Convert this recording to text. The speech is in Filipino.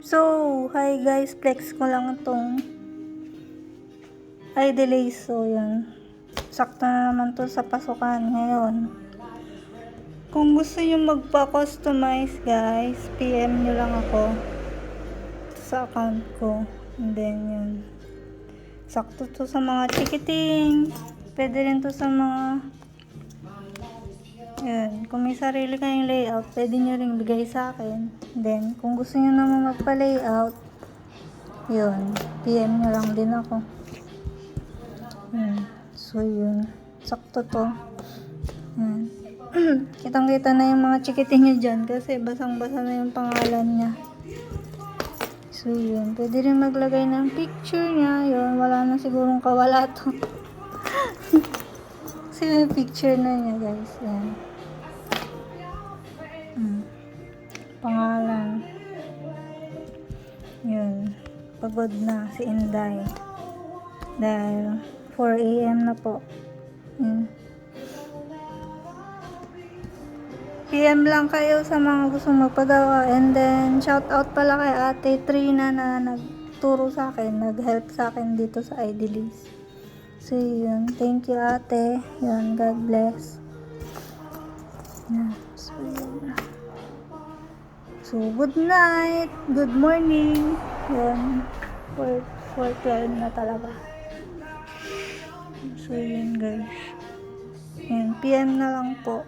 So, hi guys, flex ko lang itong ay delay so yun. Sakto na naman to sa pasukan ngayon. Kung gusto nyo magpa-customize guys, PM nyo lang ako sa account ko. And then yun. Sakto to sa mga ticketing. Pwede rin to sa mga yun. Kung may sarili kayong layout, pwede nyo ring bigay sa akin. Then, kung gusto nyo naman magpa-layout, yun. PM nyo lang din ako. Yun. So, yun. Sakto to. Yan. Kitang-kita na yung mga chikiting nyo dyan kasi basang-basa na yung pangalan niya. So, yun. Pwede rin maglagay ng picture niya. Yun. Wala na sigurong kawala to. kasi may picture na niya, guys. Yan. Pangalan. Yun. Pagod na si Inday. Dahil 4 a.m. na po. Yun. PM lang kayo sa mga gustong magpagawa. And then, shout out pala kay Ate Trina na nagturo sa akin, nag-help sa akin dito sa Idealis. So, yun. Thank you, ate. Yun, God bless. Yan. So, yun. So, good night. Good morning. Yun. 4, 4.12 na talaga. So, yun guys. Yan. PM na lang po.